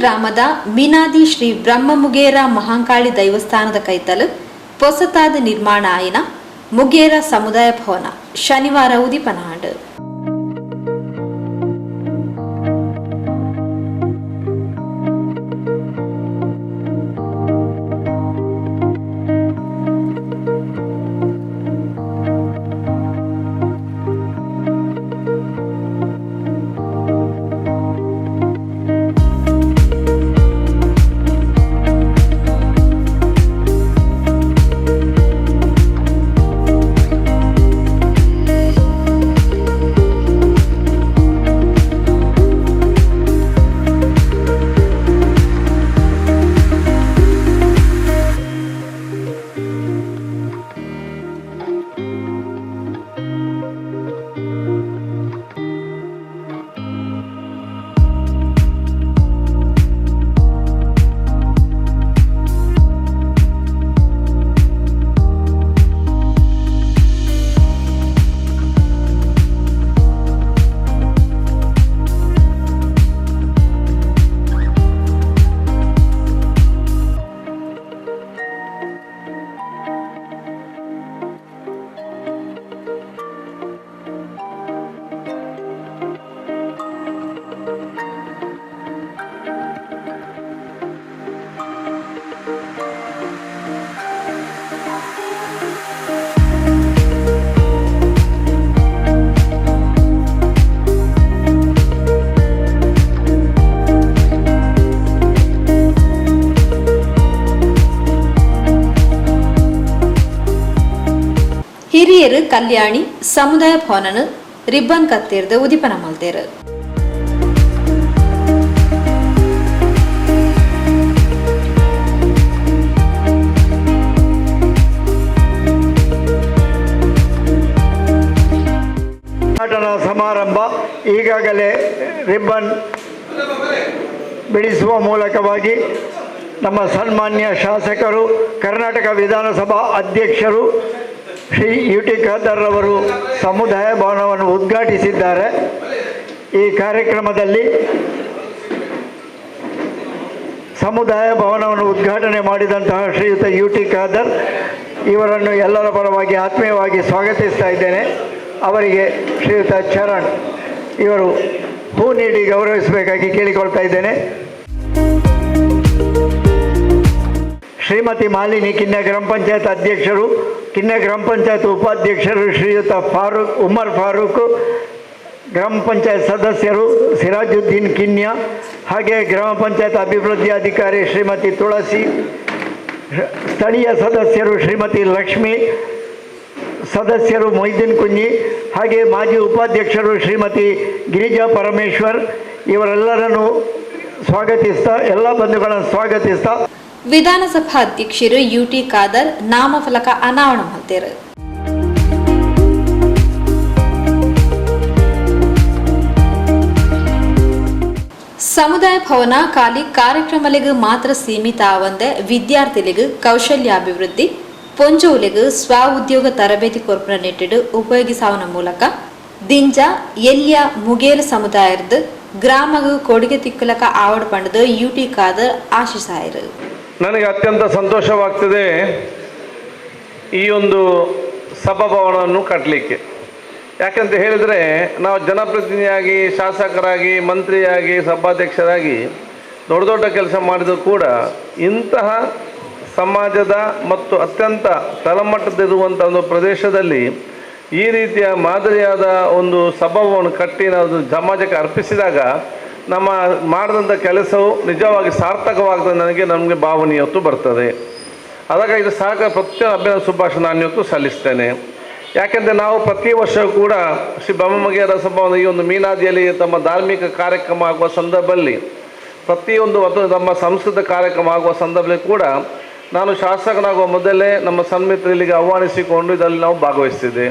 ಗ್ರಾಮದ ಮಿನಾದಿ ಶ್ರೀ ಬ್ರಹ್ಮಮುಗೇರ ಮಹಾಂಕಾಳಿ ದೈವಸ್ಥಾನದ ಕೈತಲು ಹೊಸತಾದ ನಿರ್ಮಾಣ ಆಯಿನ ಮುಗೇರ ಸಮುದಾಯ ಭವನ, ಶನಿವಾರ ಉದಿಪನಾಡು. ಕಲ್ಯಾಣಿ, ಸಮುದಾಯ ಭವನ ರಿಬ್ಬನ್ ಕತ್ತಿರ್ದು ಉದಿಪನ ಮಲ್ತೇರು. ಉದ್ಘಾಟನಾ ಸಮಾರಂಭ ಈಗಾಗಲೇ ರಿಬ್ಬನ್ ಬಿಡಿಸುವ ಮೂಲಕವಾಗಿ ನಮ್ಮ ಸನ್ಮಾನ್ಯ ಶಾಸಕರು, ಕರ್ನಾಟಕ ವಿಧಾನಸಭಾ ಅಧ್ಯಕ್ಷರು ಶ್ರೀ ಯು ಟಿ ಖಾದರ್ ಅವರು ಸಮುದಾಯ ಭವನವನ್ನು ಉದ್ಘಾಟಿಸಿದ್ದಾರೆ. ಈ ಕಾರ್ಯಕ್ರಮದಲ್ಲಿ ಸಮುದಾಯ ಭವನವನ್ನು ಉದ್ಘಾಟನೆ ಮಾಡಿದಂತಹ ಶ್ರೀಯುತ ಯು ಟಿ ಖಾದರ್ ಇವರನ್ನು ಎಲ್ಲರ ಪರವಾಗಿ ಆತ್ಮೀಯವಾಗಿ ಸ್ವಾಗತಿಸ್ತಾ ಇದ್ದೇನೆ. ಅವರಿಗೆ ಶ್ರೀಯುತ ಚರಣ್ ಇವರು ಹೂ ನೀಡಿ ಗೌರವಿಸಬೇಕಾಗಿ ಕೇಳಿಕೊಳ್ತಾ ಇದ್ದೇನೆ. ಶ್ರೀಮತಿ ಮಾಲಿನಿ ಕಿನ್ಯ ಗ್ರಾಮ ಪಂಚಾಯತ್ ಅಧ್ಯಕ್ಷರು ಕಿನ್ಯ ಗ್ರಾಮ ಪಂಚಾಯತ್ ಉಪಾಧ್ಯಕ್ಷರು ಶ್ರೀಯುತ ಫಾರೂಕ್, ಉಮರ್ ಫಾರೂಕ್, ಗ್ರಾಮ ಪಂಚಾಯತ್ ಸದಸ್ಯರು ಸಿರಾಜುದ್ದೀನ್ ಕಿನ್ಯ, ಹಾಗೆ ಗ್ರಾಮ ಪಂಚಾಯತ್ ಅಭಿವೃದ್ಧಿ ಅಧಿಕಾರಿ ಶ್ರೀಮತಿ ತುಳಸಿ, ಸ್ಥಳೀಯ ಸದಸ್ಯರು ಶ್ರೀಮತಿ ಲಕ್ಷ್ಮಿ, ಸದಸ್ಯರು ಮೊಯ್ದೀನ್ ಕುಂಜಿ ಹಾಗೆ ಮಾಜಿ ಉಪಾಧ್ಯಕ್ಷರು ಶ್ರೀಮತಿ ಗಿರಿಜಾ ಪರಮೇಶ್ವರ್, ಇವರೆಲ್ಲರನ್ನು ಸ್ವಾಗತಿಸ್ತಾ, ಎಲ್ಲ ಬಂಧುಗಳನ್ನು ಸ್ವಾಗತಿಸ್ತಾ ವಿಧಾನಸಭಾ ಅಧ್ಯಕ್ಷರು ಯು ಟಿ ಖಾದರ್, ನಾಮಫಲಕ ಅನಾವರಣ ಮಲ್ತೇರು ಸಮುದಾಯ ಭವನ ಖಾಲಿ ಕಾರ್ಯಕ್ರಮಲಿಗೆ ಮಾತ್ರ ಸೀಮಿತ ಆವಂದೆ ವಿದ್ಯಾರ್ಥಿಲಿಗೆ ಕೌಶಲ್ಯಾಭಿವೃದ್ಧಿ, ಪೊಂಜೋಲಿಗೆ ಸ್ವ ಉದ್ಯೋಗ ತರಬೇತಿ ಕೊರ್ಪುನ ನೆಟ್ಟಿಡು ಉಪಯೋಗಿಸಾವನ ಮೂಲಕ ದಿಂಜ, ಎಲ್ಯ, ಮುಗೇಲ ಸಮುದಾಯದ ಗ್ರಾಮಗೂ ಕೊಡುಗೆ ತಿಕ್ಕಲಕ ಆವಡ್ ಪಂಡದು ಯುಟಿ ಖಾದರ್ ಆಶಿಸಾಯರು. ನನಗೆ ಅತ್ಯಂತ ಸಂತೋಷವಾಗ್ತದೆ ಈ ಒಂದು ಸಭಾಭವನವನ್ನು ಕಟ್ಟಲಿಕ್ಕೆ. ಯಾಕಂತ ಹೇಳಿದರೆ ನಾವು ಜನಪ್ರತಿನಿಧಿಯಾಗಿ, ಶಾಸಕರಾಗಿ, ಮಂತ್ರಿಯಾಗಿ, ಸಭಾಧ್ಯಕ್ಷರಾಗಿ ದೊಡ್ಡ ದೊಡ್ಡ ಕೆಲಸ ಮಾಡಿದರೂ ಕೂಡ ಇಂತಹ ಸಮಾಜದ ಮತ್ತು ಅತ್ಯಂತ ತಳಮಟ್ಟದಿರುವಂಥ ಒಂದು ಪ್ರದೇಶದಲ್ಲಿ ಈ ರೀತಿಯ ಮಾದರಿಯಾದ ಒಂದು ಸಭಾವನ್ನು ಕಟ್ಟಿ ನಾವು ಸಮಾಜಕ್ಕೆ ಅರ್ಪಿಸಿದಾಗ ನಮ್ಮ ಮಾಡಿದಂಥ ಕೆಲಸವು ನಿಜವಾಗಿ ಸಾರ್ಥಕವಾಗ್ತದೆ ನನಗೆ ನಮಗೆ ಭಾವನೆಯೊತ್ತು ಬರ್ತದೆ. ಆದಾಗ ಇದು ಸಾಕ ಪ್ರತಿಯೊಂದು ಅಭ್ಯಾಸ ಶುಭಾಶಯ ನಾನು ಇವತ್ತು ಸಲ್ಲಿಸ್ತೇನೆ. ಯಾಕೆಂದರೆ ನಾವು ಪ್ರತಿ ವರ್ಷ ಕೂಡ ಶ್ರೀ ಬ್ರಹ್ಮಮಗೆಯರ ರಸಭವನ ಈ ಒಂದು ಮೀನಾದಿಯಲ್ಲಿ ತಮ್ಮ ಧಾರ್ಮಿಕ ಕಾರ್ಯಕ್ರಮ ಆಗುವ ಸಂದರ್ಭದಲ್ಲಿ ಪ್ರತಿಯೊಂದು ಮತ್ತು ನಮ್ಮ ಸಂಸ್ಕೃತ ಕಾರ್ಯಕ್ರಮ ಆಗುವ ಸಂದರ್ಭದಲ್ಲಿ ಕೂಡ ನಾನು ಶಾಸಕನಾಗುವ ಮೊದಲೇ ನಮ್ಮ ಸನ್ಮಿತ್ರ ಇಲ್ಲಿಗೆ ಆಹ್ವಾನಿಸಿಕೊಂಡು ಇದರಲ್ಲಿ ನಾವು ಭಾಗವಹಿಸ್ತಿದ್ದೆ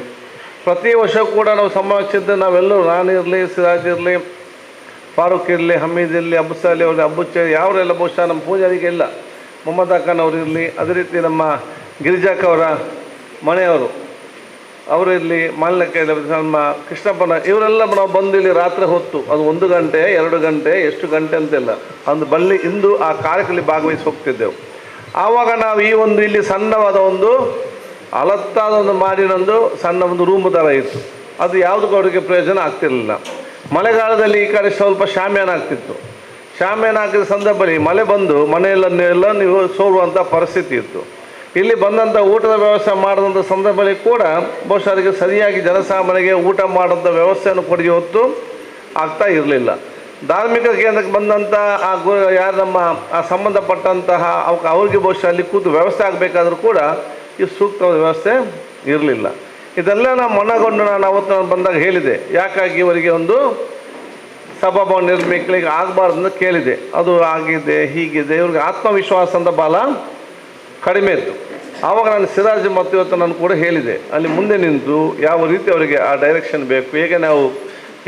ಪ್ರತಿ ವರ್ಷ ಕೂಡ ನಾವು ಸಂಭವಿಸಿದ್ದೆ ನಾವೆಲ್ಲರೂ ನಾನಿರಲಿ ಸಿರಾಜ್ ಇರಲಿ ಫಾರೂಕ್ ಇರಲಿ, ಹಮೀದ್ ಇರಲಿ ಅಬ್ಬುಸಾಲಿ ಅವ್ರದ್ದು ಅಬ್ಬುಚ್ಚ ಯಾವರೆಲ್ಲ ಬಹುಶಃ ನಮ್ಮ ಪೂಜಾರಿಗೆಲ್ಲ ಮೊಹಮ್ಮದ್ ಅಕ್ಕನವ್ರು ಇರಲಿ, ಅದೇ ರೀತಿ ನಮ್ಮ ಗಿರಿಜಾಕ್ ಅವರ ಮನೆಯವರು. ಅವರು ಇರಲಿ ಮಾಲಿನ್ಯ ನಮ್ಮ ಕೃಷ್ಣಪ್ಪನ, ಇವರೆಲ್ಲ ನಾವು ಬಂದು ಇಲ್ಲಿ ರಾತ್ರಿ ಹೊತ್ತು, ಅದು ಒಂದು ಗಂಟೆ, ಎರಡು ಗಂಟೆ, ಎಷ್ಟು ಗಂಟೆ ಅಂತೆಲ್ಲ, ಅಂದು ಬಲ್ಲಿ ಇಂದು ಆ ಕಾರ್ಯಕ್ರಮದಲ್ಲಿ ಭಾಗವಹಿಸಿ ಹೋಗ್ತಿದ್ದೆವು. ಆವಾಗ ನಾವು ಈ ಒಂದು ಇಲ್ಲಿ ಸಣ್ಣವಾದ ಒಂದು ಅಲತ್ತಾದ ಒಂದು ಮಾಡಿನೊಂದು ಸಣ್ಣ ಒಂದು ರೂಮ್ ಥರ ಇತ್ತು. ಅದು ಯಾವುದಕ್ಕೂ ಅವರಿಗೆ ಪ್ರಯೋಜನ ಆಗ್ತಿರಲಿಲ್ಲ. ಮಳೆಗಾಲದಲ್ಲಿ ಈ ಕಡೆ ಸ್ವಲ್ಪ ಶಾಮ್ಯಾನ ಆಗ್ತಿತ್ತು. ಶಾಮ್ಯಾನ ಹಾಕಿದ ಸಂದರ್ಭದಲ್ಲಿ ಮಳೆ ಬಂದು ಮನೆಯಲ್ಲೆಲ್ಲ ನೀವು ಸೋರುವಂಥ ಪರಿಸ್ಥಿತಿ ಇತ್ತು. ಇಲ್ಲಿ ಬಂದಂಥ ಊಟದ ವ್ಯವಸ್ಥೆ ಮಾಡಿದಂಥ ಸಂದರ್ಭದಲ್ಲಿ ಕೂಡ ಬಹುಶಃ ಅವರಿಗೆ ಸರಿಯಾಗಿ ಜನಸಾಮಾನ್ಯರಿಗೆ ಊಟ ಮಾಡೋಂಥ ವ್ಯವಸ್ಥೆಯನ್ನು ಕೊಡಿ ಹೊತ್ತು ಆಗ್ತಾ ಇರಲಿಲ್ಲ. ಧಾರ್ಮಿಕ ಕೇಂದ್ರಕ್ಕೆ ಬಂದಂಥ ಆ ಗು, ಯಾರು ನಮ್ಮ, ಆ ಸಂಬಂಧಪಟ್ಟಂತಹ ಅವಕ್ಕೆ ಅವ್ರಿಗೆ ಬಹುಶಃ ಅಲ್ಲಿ ಕೂತು ವ್ಯವಸ್ಥೆ ಆಗಬೇಕಾದ್ರೂ ಕೂಡ ಈ ಸೂಕ್ತವಾದ ವ್ಯವಸ್ಥೆ ಇರಲಿಲ್ಲ. ಇದೆಲ್ಲ ನಾನು ಮನಗೊಂಡು ನಾನು ಅವತ್ತು ನಾನು ಬಂದಾಗ ಹೇಳಿದೆ. ಯಾಕಾಗಿ ಇವರಿಗೆ ಒಂದು ಸಭಾಭವನ ನಿರ್ಮಿಕ್ಲಿಗೆ ಆಗಬಾರ್ದು ಕೇಳಿದೆ. ಅದು ಆಗಿದೆ, ಹೀಗಿದೆ, ಇವ್ರಿಗೆ ಆತ್ಮವಿಶ್ವಾಸ ಅಂತ ಬಾಲ ಕಡಿಮೆ ಇತ್ತು. ಆವಾಗ ನಾನು ಸಿರಾಜ್ ಮತ್ತು ಇವತ್ತು ನಾನು ಕೂಡ ಹೇಳಿದೆ. ಅಲ್ಲಿ ಮುಂದೆ ನಿಂತು ಯಾವ ರೀತಿ ಅವರಿಗೆ ಆ ಡೈರೆಕ್ಷನ್ ಬೇಕು, ಹೇಗೆ ನಾವು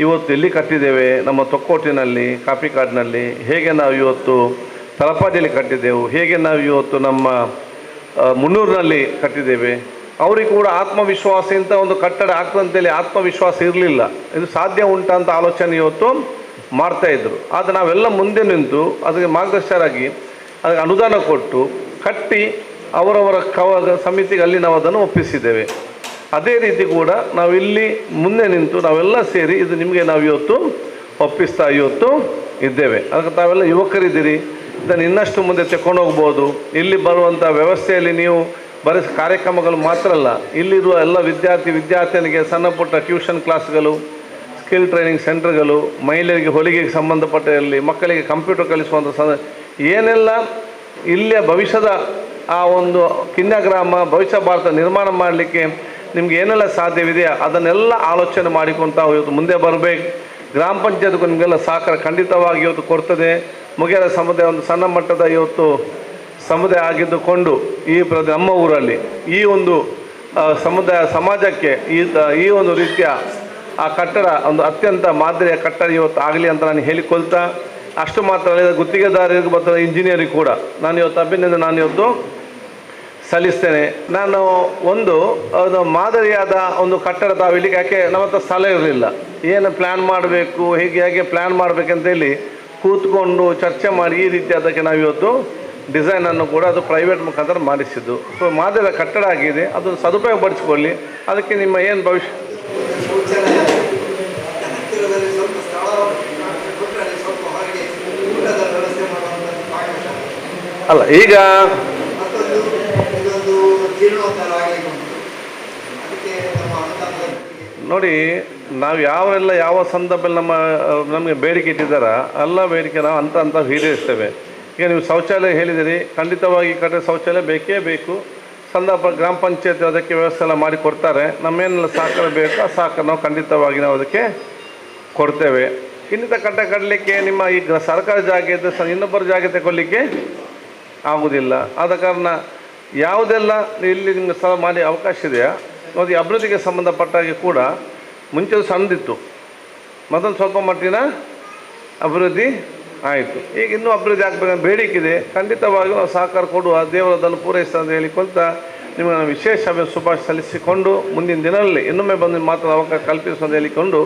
ಇವತ್ತು ಎಲ್ಲಿ ಕಟ್ಟಿದ್ದೇವೆ, ನಮ್ಮ ತೊಕ್ಕೋಟಿನಲ್ಲಿ, ಕಾಫಿ ಕಾರ್ಡ್ನಲ್ಲಿ ಹೇಗೆ ನಾವು ಇವತ್ತು ತಲಪಾಡಿಯಲ್ಲಿ ಕಟ್ಟಿದ್ದೆವು, ಹೇಗೆ ನಾವು ಇವತ್ತು ನಮ್ಮ ಮುನ್ನೂರಿನಲ್ಲಿ ಕಟ್ಟಿದ್ದೇವೆ ಅವರಿಗೆ ಕೂಡ ಆತ್ಮವಿಶ್ವಾಸ ಇಂಥ ಒಂದು ಕಟ್ಟಡ ಆಗ್ತಂತೇಳಿ ಆತ್ಮವಿಶ್ವಾಸ ಇರಲಿಲ್ಲ. ಇದು ಸಾಧ್ಯ ಉಂಟಾ ಅಂತ ಆಲೋಚನೆ ಇವತ್ತು ಮಾಡ್ತಾ ಇದ್ರು. ಆದರೆ ನಾವೆಲ್ಲ ಮುಂದೆ ನಿಂತು ಅದಕ್ಕೆ ಮಾರ್ಗದರ್ಶಕರಾಗಿ ಅದಕ್ಕೆ ಅನುದಾನ ಕೊಟ್ಟು ಕಟ್ಟಿ ಅವರವರ ಕವ ಸಮಿತಿಗೆ ಅಲ್ಲಿ ನಾವು ಅದನ್ನು ಒಪ್ಪಿಸಿದ್ದೇವೆ. ಅದೇ ರೀತಿ ಕೂಡ ನಾವಿಲ್ಲಿ ಮುಂದೆ ನಿಂತು ನಾವೆಲ್ಲ ಸೇರಿ ಇದು ನಿಮಗೆ ನಾವು ಇವತ್ತು ಒಪ್ಪಿಸ್ತಾ ಇವತ್ತು ಇದ್ದೇವೆ. ಅದಕ್ಕೆ ತಾವೆಲ್ಲ ಯುವಕರಿದ್ದೀರಿ. ಇದನ್ನು ಇನ್ನಷ್ಟು ಮುಂದೆ ತೆಕ್ಕೊಂಡು ಹೋಗ್ಬೋದು. ಇಲ್ಲಿ ಬರುವಂಥ ವ್ಯವಸ್ಥೆಯಲ್ಲಿ ನೀವು ಬರೀ ಕಾರ್ಯಕ್ರಮಗಳು ಮಾತ್ರ ಅಲ್ಲ, ಇಲ್ಲಿರುವ ಎಲ್ಲ ವಿದ್ಯಾರ್ಥಿ, ವಿದ್ಯಾರ್ಥಿನಿಗೆ ಸಣ್ಣ ಪುಟ್ಟ ಟ್ಯೂಷನ್ ಕ್ಲಾಸ್ಗಳು ಸ್ಕಿಲ್ ಟ್ರೈನಿಂಗ್ ಸೆಂಟರ್ಗಳು ಮಹಿಳೆಯರಿಗೆ ಹೊಲಿಗೆಗೆ ಸಂಬಂಧಪಟ್ಟಲ್ಲಿ ಮಕ್ಕಳಿಗೆ ಕಂಪ್ಯೂಟರ್ ಕಲಿಸುವಂಥ ಸಂದ ಏನೆಲ್ಲ ಇಲ್ಲಿಯ ಭವಿಷ್ಯದ ಆ ಒಂದು ಕಿನ್ಯ ಗ್ರಾಮ ಭವಿಷ್ಯ ಭಾರತ ನಿರ್ಮಾಣ ಮಾಡಲಿಕ್ಕೆ ನಿಮ್ಗೆ ಏನೆಲ್ಲ ಸಾಧ್ಯವಿದೆ ಅದನ್ನೆಲ್ಲ ಆಲೋಚನೆ ಮಾಡಿಕೊಂಡು ತಾವು ಇವತ್ತು ಮುಂದೆ ಬರಬೇಕು. ಗ್ರಾಮ ಪಂಚಾಯತ್ಗೂ ನಿಮಗೆಲ್ಲ ಸಹಕಾರ ಖಂಡಿತವಾಗಿ ಇವತ್ತು ಕೊಡ್ತದೆ. ಮುಗಿಯದ ಸಮುದಾಯ ಒಂದು ಸಣ್ಣ ಮಟ್ಟದ ಇವತ್ತು ಸಮುದಾಯ ಆಗಿದ್ದುಕೊಂಡು ಈ ಪ್ರ ನಮ್ಮ ಊರಲ್ಲಿ ಈ ಒಂದು ಸಮುದಾಯ ಸಮಾಜಕ್ಕೆ ಈ ಈ ಒಂದು ರೀತಿಯ ಆ ಕಟ್ಟಡ, ಒಂದು ಅತ್ಯಂತ ಮಾದರಿಯ ಕಟ್ಟಡ ಇವತ್ತು ಆಗಲಿ ಅಂತ ನಾನು ಹೇಳಿಕೊಳ್ತಾ, ಅಷ್ಟು ಮಾತ್ರ ಅಲ್ಲ ಗುತ್ತಿಗೆದಾರರಿಗೆ ಮತ್ತು ಇಂಜಿನಿಯರಿಗೆ ಕೂಡ ನಾನು ಇವತ್ತು ಅಭಿನಂದನೆ, ನಾನು ಇವತ್ತು ಸಲ್ಲಿಸ್ತೇನೆ. ನಾನು ಒಂದು ಮಾದರಿಯಾದ ಒಂದು ಕಟ್ಟಡ ತಾವು ಇಲ್ಲಿಗೆ ಯಾಕೆ, ನಮ್ಮ ಹತ್ರ ಸ್ಥಳ ಇರಲಿಲ್ಲ. ಏನು ಪ್ಲ್ಯಾನ್ ಮಾಡಬೇಕು, ಹೇಗೆ ಹೇಗೆ ಪ್ಲ್ಯಾನ್ ಮಾಡಬೇಕಂತೇಳಿ ಕೂತ್ಕೊಂಡು ಚರ್ಚೆ ಮಾಡಿ ಈ ರೀತಿ ಅದಕ್ಕೆ ನಾವು ಇವತ್ತು ಡಿಸೈನನ್ನು ಕೂಡ ಅದು ಪ್ರೈವೇಟ್ ಮುಖಾಂತರ ಮಾಡಿಸಿದ್ದು. ಸೊ ಮಾದರಿ ಕಟ್ಟಡ ಆಗಿದೆ. ಅದು ಸದುಪಯೋಗ ಪಡಿಸ್ಕೊಳ್ಳಿ ಅದಕ್ಕೆ ನಿಮ್ಮ ಏನು ಭವಿಷ್ಯ? ಅಲ್ಲಿ, ಈಗ ನೋಡಿ, ನಾವು ಯಾವೆಲ್ಲ ಯಾವ ಸಂದರ್ಭದಲ್ಲಿ ನಮ್ಮ, ನಮಗೆ ಬೇಡಿಕೆ ಇಟ್ಟಿದ್ದಾರ, ಎಲ್ಲ ಬೇಡಿಕೆ ನಾವು ಅಂತ ಅಂತ ಈಡೇರಿಸ್ತೇವೆ. ಈಗ ನೀವು ಶೌಚಾಲಯ ಹೇಳಿದಿರಿ, ಖಂಡಿತವಾಗಿ ಕಡೆ ಶೌಚಾಲಯ ಬೇಕೇ ಬೇಕು. ಸಂದರ್ಭ ಗ್ರಾಮ ಪಂಚಾಯತ್ ಅದಕ್ಕೆ ವ್ಯವಸ್ಥೆ ಎಲ್ಲ ಮಾಡಿ ಕೊಡ್ತಾರೆ. ನಮ್ಮೇನೆಲ್ಲ ಸಹಕಾರ ಬೇಕು ಸಹಕಾರ, ನಾವು ಖಂಡಿತವಾಗಿ ನಾವು ಅದಕ್ಕೆ ಕೊಡ್ತೇವೆ. ಇನ್ನಿತ ಕಟ್ಟ ಕಟ್ಟಲಿಕ್ಕೆ ನಿಮ್ಮ ಈ ಸರ್ಕಾರಿ ಜಾಗ ಇದ್ದ ಇನ್ನೊಬ್ಬರ ಜಾಗ ತಗೊಳ್ಳಿಕ್ಕೆ ಆಗುವುದಿಲ್ಲ ಆದ ಕಾರಣ ಯಾವುದೆಲ್ಲ ಇಲ್ಲಿ ನಿಮಗೆ ಸ್ಥಳ ಮಾಡಿ ಅವಕಾಶ ಇದೆಯಾ? ನೋಡಿ ಅಭಿವೃದ್ಧಿಗೆ ಸಂಬಂಧಪಟ್ಟಾಗೆ ಕೂಡ ಮುಂಚೆ ಸಣ್ಣದಿತ್ತು. ಮೊದಲು ಸ್ವಲ್ಪ ಮಟ್ಟಿನ ಅಭಿವೃದ್ಧಿ ಆಯಿತು. ಈಗ ಇನ್ನೂ ಅಭಿವೃದ್ಧಿ ಆಗಬೇಕಂತ ಇದೆ. ಖಂಡಿತವಾಗಿಯೂ ನಾವು ಸಹಕಾರ ಕೊಡುವ ದೇವರ ಅದನ್ನು ಪೂರೈಸ್ತಾ ಅಂತ ಹೇಳಿಕೊಂತ ನಾನು ವಿಶೇಷ ಶುಭಾಶ ಸಲ್ಲಿಸಿಕೊಂಡು ಮುಂದಿನ ದಿನದಲ್ಲಿ ಇನ್ನೊಮ್ಮೆ ಬಂದು ಮಾತ್ರ ಅವಕಾಶ ಕಲ್ಪಿಸುವ ಹೇಳಿಕೊಂಡು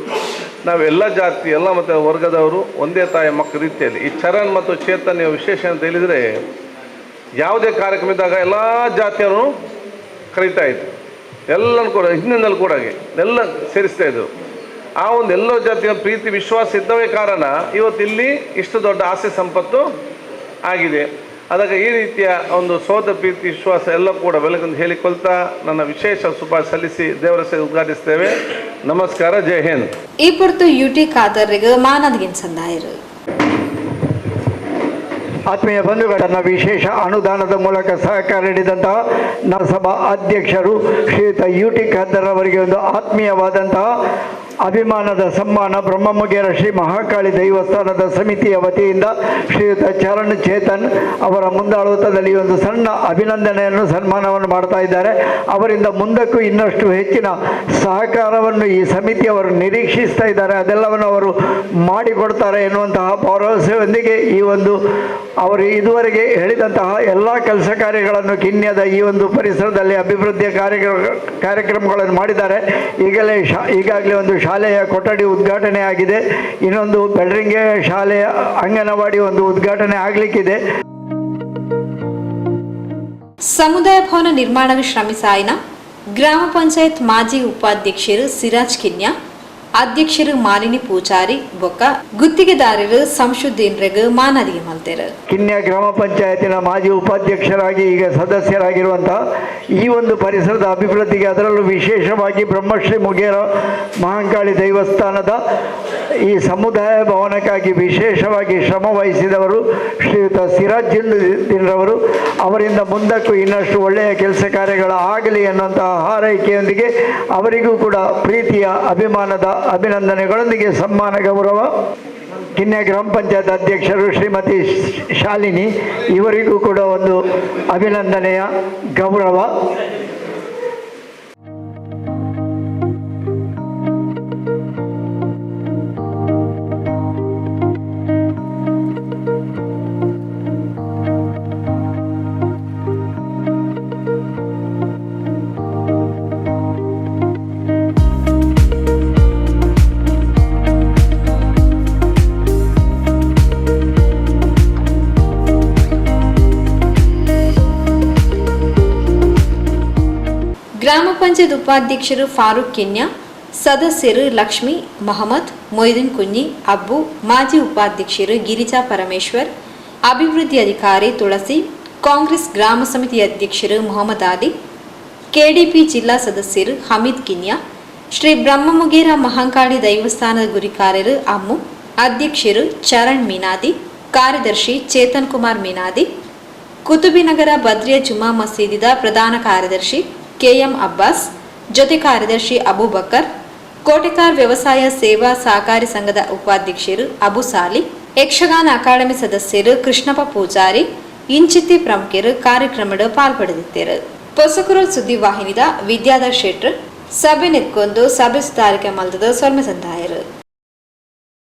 ನಾವು ಎಲ್ಲ ಜಾತಿ, ಎಲ್ಲ ಮತ್ತು ವರ್ಗದವರು ಒಂದೇ ತಾಯಿ ಮಕ್ಕಳ ರೀತಿಯಲ್ಲಿ ಈ ಚರಣ್ ಮತ್ತು ಚೇತನ್ಯ ವಿಶೇಷ ಅಂತ ಹೇಳಿದರೆ ಯಾವುದೇ ಕಾರ್ಯಕ್ರಮ ಇದ್ದಾಗ ಎಲ್ಲ ಜಾತಿಯನ್ನು ಕರೀತಾ ಇದ್ರು. ಎಲ್ಲರೂ ಕೂಡ, ಹಿಂದಿನಲ್ಲಿ ಕೂಡ ಎಲ್ಲ ಸೇರಿಸ್ತಾ ಇದ್ರು. ಆ ಒಂದು ಎಲ್ಲೋ ಜಾತಿಯ ಪ್ರೀತಿ ವಿಶ್ವಾಸ ಇದ್ದವೇ ಕಾರಣ ಇವತ್ತು ಇಲ್ಲಿ ಇಷ್ಟು ದೊಡ್ಡ ಆಸೆ ಸಂಪತ್ತು ಆಗಿದೆ. ಅದಕ್ಕೆ ಈ ರೀತಿಯ ಒಂದು ಸೋದ ಪ್ರೀತಿ ವಿಶ್ವಾಸ ಎಲ್ಲ ಕೂಡ ಬೆಳಕಂದು ಹೇಳಿಕೊಳ್ತಾ ನನ್ನ ವಿಶೇಷ ಶುಭ ಸಲ್ಲಿಸಿ ದೇವರ ಸೇವೆ ಉದ್ಘಾಟಿಸ್ತೇವೆ. ನಮಸ್ಕಾರ ಜೈ ಹಿಂದ್. ಈ ಕುರಿತು ಯುಟಿ ಖಾದರ್ರಿಗೆ ಮಾನದ್ಗಿನ್ ಸಂದಾಯರು. ಆತ್ಮೀಯ ಬಂಧುಗಳನ್ನು ವಿಶೇಷ ಅನುದಾನದ ಮೂಲಕ ಸಹಕಾರ ನೀಡಿದಂತಹ ನರಸಭಾ ಅಧ್ಯಕ್ಷರು ಶ್ರೀಯುತ ಯು ಟಿ ಖಾದರ್ ಅವರಿಗೆ ಒಂದು ಆತ್ಮೀಯವಾದಂತಹ ಅಭಿಮಾನದ ಸಮ್ಮಾನ ಬ್ರಹ್ಮಮುಗೇರ ಶ್ರೀ ಮಹಾಕಾಳಿ ದೈವಸ್ಥಾನದ ಸಮಿತಿಯ ವತಿಯಿಂದ ಶ್ರೀಯುತ ಚರಣ್ ಚೇತನ್ ಅವರ ಮುಂದಾಳುತ್ತದಲ್ಲಿ ಒಂದು ಸಣ್ಣ ಅಭಿನಂದನೆಯನ್ನು ಸನ್ಮಾನವನ್ನು ಮಾಡ್ತಾ ಇದ್ದಾರೆ. ಅವರಿಂದ ಮುಂದಕ್ಕೂ ಇನ್ನಷ್ಟು ಹೆಚ್ಚಿನ ಸಹಕಾರವನ್ನು ಈ ಸಮಿತಿಯವರು ನಿರೀಕ್ಷಿಸ್ತಾ ಇದ್ದಾರೆ. ಅದೆಲ್ಲವನ್ನು ಅವರು ಮಾಡಿಕೊಡ್ತಾರೆ ಎನ್ನುವಂತಹ ಭರವಸೆಯೊಂದಿಗೆ ಈ ಒಂದು ಅವರು ಇದುವರೆಗೆ ಹೇಳಿದಂತಹ ಎಲ್ಲ ಕೆಲಸ ಕಾರ್ಯಗಳನ್ನು ಕಿನ್ಯದ ಈ ಒಂದು ಪರಿಸರದಲ್ಲಿ ಅಭಿವೃದ್ಧಿಯ ಕಾರ್ಯ ಕಾರ್ಯಕ್ರಮಗಳನ್ನು ಮಾಡಿದ್ದಾರೆ. ಈಗಲೇ ಶಾ, ಈಗಾಗಲೇ ಒಂದು ಶಾಲೆಯ ಕೊಠಡಿ ಉದ್ಘಾಟನೆ ಆಗಿದೆ ಇನ್ನೊಂದು ಬೆಳರಿಂಗೆ ಶಾಲೆಯ ಅಂಗನವಾಡಿ ಒಂದು ಉದ್ಘಾಟನೆ ಆಗಲಿಕ್ಕಿದೆ. ಸಮುದಾಯ ಭವನ ನಿರ್ಮಾಣಕ್ಕೆ ಶ್ರಮಿಸಾಯಿನ ಗ್ರಾಮ ಪಂಚಾಯತ್ ಮಾಜಿ ಉಪಾಧ್ಯಕ್ಷರು ಸಿರಾಜ್ ಕಿನ್ಯಾ ಅಧ್ಯಕ್ಷರು ಮಾಲಿನಿ ಪೂಜಾರಿ, ಬೊಕ್ಕ ಗುತ್ತಿಗೆದಾರರು ಸಂಶುದ್ದೀನ್ರೆಗ್ ಮಾನದಿ ಮಲ್ತೇರು. ಕಿನ್ಯ ಗ್ರಾಮ ಪಂಚಾಯತಿನ ಮಾಜಿ ಉಪಾಧ್ಯಕ್ಷರಾಗಿ ಈಗ ಸದಸ್ಯರಾಗಿರುವಂತಹ ಈ ಒಂದು ಪರಿಸರದ ಅಭಿವೃದ್ಧಿಗೆ ಅದರಲ್ಲೂ ವಿಶೇಷವಾಗಿ ಬ್ರಹ್ಮಶ್ರೀ ಮುಗೇರ ಮಹಾಂಕಾಳಿ ದೇವಸ್ಥಾನದ ಈ ಸಮುದಾಯ ಭವನಕ್ಕಾಗಿ ವಿಶೇಷವಾಗಿ ಶ್ರಮ ವಹಿಸಿದವರು ಶ್ರೀಯುತ ಸಿರಾಜುದ್ದೀನ್ರವರು ಅವರಿಂದ ಮುಂದಕ್ಕೂ ಇನ್ನಷ್ಟು ಒಳ್ಳೆಯ ಕೆಲಸ ಕಾರ್ಯಗಳು ಆಗಲಿ ಅನ್ನುವಂತಹ ಹಾರೈಕೆಯೊಂದಿಗೆ ಅವರಿಗೂ ಕೂಡ ಪ್ರೀತಿಯ ಅಭಿಮಾನದ ಅಭಿನಂದನೆಗಳೊಂದಿಗೆ ಸಮ್ಮಾನ ಗೌರವ ಕಿನ್ಯ ಗ್ರಾಮ ಪಂಚಾಯತ್ ಅಧ್ಯಕ್ಷರು ಶ್ರೀಮತಿ ಶಾಲಿನಿ ಇವರಿಗೂ ಕೂಡ ಒಂದು ಅಭಿನಂದನೆಯ ಗೌರವ. ಪಂಚಾಯತ್ ಉಪಾಧ್ಯಕ್ಷರು ಫಾರೂಕ್ ಕಿನ್ಯಾ, ಸದಸ್ಯರು ಲಕ್ಷ್ಮಿ, ಮಹಮ್ಮದ್, ಮೊಯ್ದಿನ್ ಕುಂಜಿ ಅಬ್ಬು, ಮಾಜಿ ಉಪಾಧ್ಯಕ್ಷರು ಗಿರಿಜಾ ಪರಮೇಶ್ವರ್, ಅಭಿವೃದ್ಧಿ ಅಧಿಕಾರಿ ತುಳಸಿ, ಕಾಂಗ್ರೆಸ್ ಗ್ರಾಮ ಸಮಿತಿ ಅಧ್ಯಕ್ಷರು ಮೊಹಮ್ಮದ್ ಆದಿ, ಕೆಡಿಪಿ ಜಿಲ್ಲಾ ಸದಸ್ಯರು ಹಮೀದ್ ಕಿನ್ಯಾ, ಶ್ರೀ ಬ್ರಹ್ಮಮುಗೇರ ಮಹಾಂಕಾಳಿ ದೈವಸ್ಥಾನದ ಗುರಿಕಾರ್ಯರು ಅಮ್ಮು, ಅಧ್ಯಕ್ಷರು ಚರಣ್ ಮೀನಾದಿ, ಕಾರ್ಯದರ್ಶಿ ಚೇತನ್ ಕುಮಾರ್ ಮೀನಾದಿ ಕುತುಬಿನಗರ ಬದ್ರಿಯ ಜುಮಾ ಮಸೀದಿದ ಪ್ರಧಾನ ಕಾರ್ಯದರ್ಶಿ ಕೆಎಂ ಅಬ್ಬಾಸ್, ಜೊತೆ ಕಾರ್ಯದರ್ಶಿ ಅಬೂಬಕರ್ ಕೋಟೆಕಾರ್ ವ್ಯವಸಾಯ ಸೇವಾ ಸಹಕಾರಿ ಸಂಘದ ಉಪಾಧ್ಯಕ್ಷರು ಅಬು ಸಾಲಿ, ಯಕ್ಷಗಾನ ಅಕಾಡೆಮಿ ಸದಸ್ಯರು ಕೃಷ್ಣಪ್ಪ ಪೂಜಾರಿ ಇಂಚಿತಿ ಪ್ರಮುಖರು ಕಾರ್ಯಕ್ರಮದ ಪಾಲ್ಪಡೆದಿದ್ದರು. ಪೊಸಕುರು ಸುದ್ದಿ ವಾಹಿನಿದ ವಿದ್ಯಾಧರ್ ಶೆಟ್ರ್, ಸಭೆ ನೆತ್ಕೊಂಡು ಸಭೆ ಸುಧಾರಿಕೆ ಮಲ್ತದ ಸೊಲ್ಮೆ ಸಂದಾಯರು